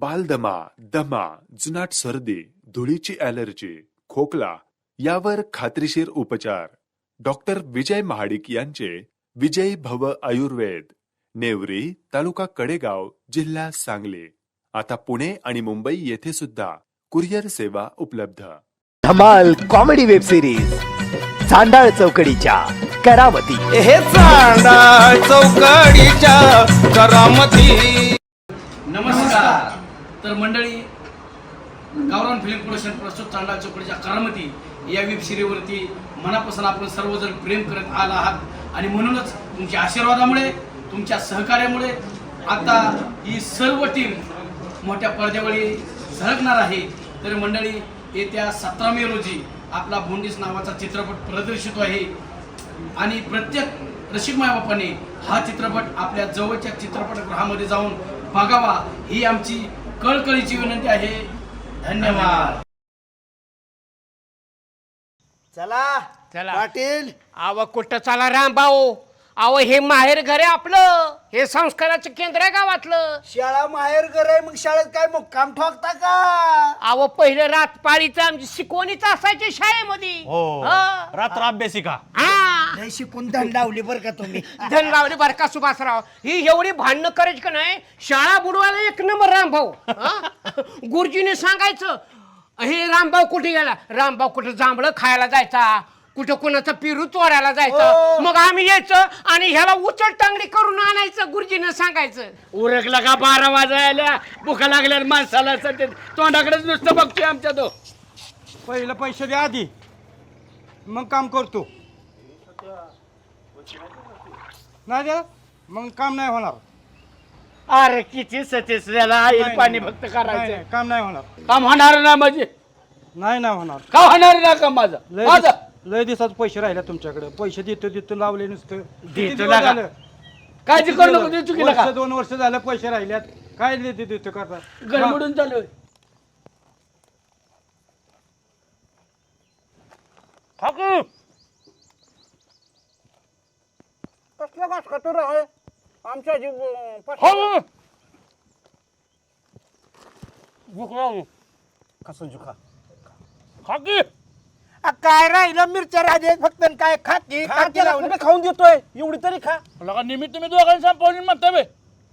बालदमा दमा जुनाट सर्दी धुळीची ॲलर्जी खोकला यावर खात्रीशीर उपचार. डॉक्टर विजय महाडिक यांचे विजयी भव आयुर्वेद नेवरी तालुका कडेगाव जिल्हा सांगली. आता पुणे आणि मुंबई येथे सुद्धा कुरिअर सेवा उपलब्ध. धमाल कॉमेडी वेब सिरीज चांडाळ चौकडीच्या करावती हे चांडा चौकडीच्या करामती. नमस्कार. तर मंडळी गावरान फिल्म प्रोडक्शन प्रस्तुत चांडा चौकडीच्या करामती या वेब सिरीजवरती मनापासून आपण सर्वजण प्रेम करत आला आहात. आणि म्हणूनच तुमच्या आशीर्वादामुळे तुमच्या सहकार्यामुळे आता ही सर्व टीम मोठ्या पडद्यावरी झळकणार आहे. तर मंडळी येत्या सतरा मे रोजी आपला बोंडीस नावाचा चित्रपट प्रदर्शित आहे. आणि प्रत्येक रसिक मायबापाने हा चित्रपट आपल्या जवळच्या चित्रपटगृहामध्ये जाऊन बघावा. ही आमची कळकळीची विनंती आहे. धन्यवाद. चला. चला. पाटील. अव कुठं चला रामभाऊ अव हे माहेर घर आहे आपलं. हे संस्काराचं केंद्र आहे गावातलं. शाळा माहेर घर आहे मग शाळेत काय मग काम ठोकता का? अव पहिलं रात पाळीचं आमची शिकवणीच असायची शाळेमध्ये. हा. रात्र अभ्यासिका. हा? लय शिकून धन लावली बर का तुम्ही. धन लावले बर का सुभासराव ही एवढी भांडणं करायची का नाही? शाळा बुडवायला एक नंबर रामभाऊ हा? गुरुजीने सांगायचं हे रामभाऊ कुठे गेला? रामभाऊ कुठं जांभळं खायला जायचा कुठं कुणाचं पिरू चोरायला जायचं. मग आम्ही यायचं आणि ह्याला उचल टांगडी करून आणायचं गुरुजीनं सांगायचं. उरकला का बारा वाजायला? भुका लागल्या माणसाला सध्या. तोंडाकडेच नुसतं बघतोय आमच्या तो पहिलं पैसे द्या आधी. मग काम करतो. नाही द्या मग काम नाही होणार. अरे किती सतीस नाही, पाणी फक्त नाही, करायचं नाही, काम नाही होणार. काम होणार ना म्हणजे? नाही नाही होणार. का होणार ना का माझं? लय माझं? दिवस- लय दिवसात पैसे राहिले तुमच्याकडे. पैसे देतो देतो लावले नुसतं. किती देतो दिवस लागा. झालं? काळजी करू नको झालं? ते चुकीला का? दोन वर्ष झालं पैसे राहिल्यात. काय देते देतो करता? गडबडून चालू आहे. काकू कसला घास खातो आमच्या जीव हो. कसं जुखा खाकी. काय राहिलं? मिरच्या राजे फक्त आणि काय? खाती खाती लावली. खाऊन देतोय. एवढी तरी खा. लगा निमित्त तुम्ही दोघांनी संपवली म्हणता बे.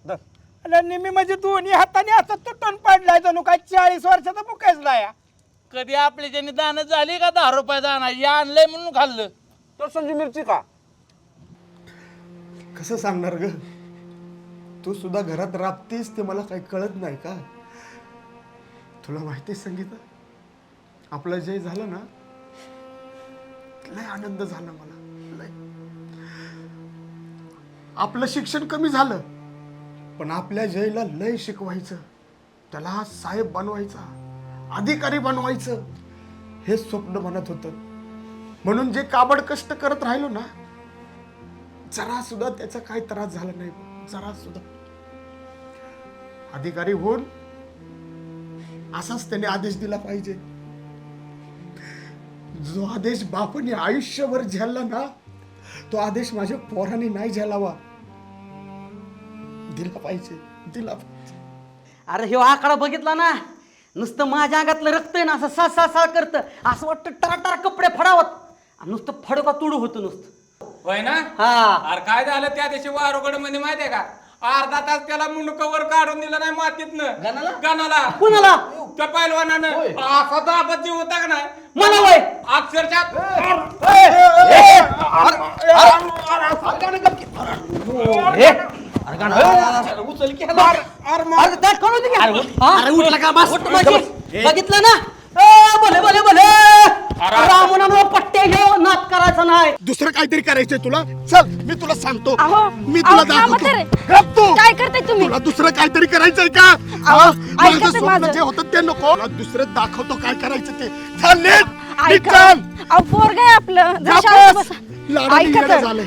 अरे निम्मी म्हणजे दोन्ही हाताने असं तुटून पडलाय जणू काय चाळीस वर्षाचा मुकेच लाया कधी आपली ज्यांनी दान झाली का दहा रुपये दान? या आणलंय म्हणून खाल्लं. तर संजी मिरची का कसं सांगणार ग? तू सुद्धा घरात राबतेस ते मला काही कळत नाही का? तुला माहिती आहे संगीता? आपलं जे झालं ना लय आनंद झाला मला. लय. आपलं शिक्षण कमी झालं पण आपल्या जयला लय शिकवायचं. त्याला साहेब बनवायचा अधिकारी बनवायचं हे स्वप्न म्हणत होतं. म्हणून जे काबड कष्ट करत राहिलो ना जरा सुद्धा त्याचा काय त्रास झाला नाही. जरा सुद्धा. अधिकारी होऊन असाच त्याने आदेश दिला पाहिजे. जो आदेश बापाने आयुष्यभर झेलला ना तो आदेश माझ्या पोराने नाही झेलावा. दिला पाहिजे दिला पाहिजे. अरे ह्यो आकडा बघितला ना नुसतं माझ्या अंगातलं रक्त आहे ना असं सा सा सा करतं. असं वाटतं टार कपडे फडावत. आणि नुसतं फडका तुडू होतं नुसतं. होय ना हा अरे काय झालं त्या दिवशी वारोगडमध्ये माहितीये का अर्धा तास त्याला मुंडकवर काढून दिलं नाही मातीतनं गणाला? कुणाला त्या पैलवानानं असा दाबत जीव होता का नाही मला वय अरे दाट काढून दे की. अरे उठला का बस बघितलं ना ए, भले भले भले रामनानं पट्टे घेऊ नाच करायचा नाही दुसरं काहीतरी करायचंय तुला चल मी तुला सांगतो अहो, मी अहो, तुला थांबा दाखवतो. गप तू. काय करताय तुम्ही? तुला दुसरं काहीतरी करायचंय का अहो, हा? ऐका माझं तर स्वप्न माझं. जे होतं ते नको तुला दुसरं दाखवतो काय करायचं ते चल नीट नीट ऐका चल अहो पोरग आहे आपलं जरा जा शांत बस. बसा. लाडाने ऐका येडं तर झालंय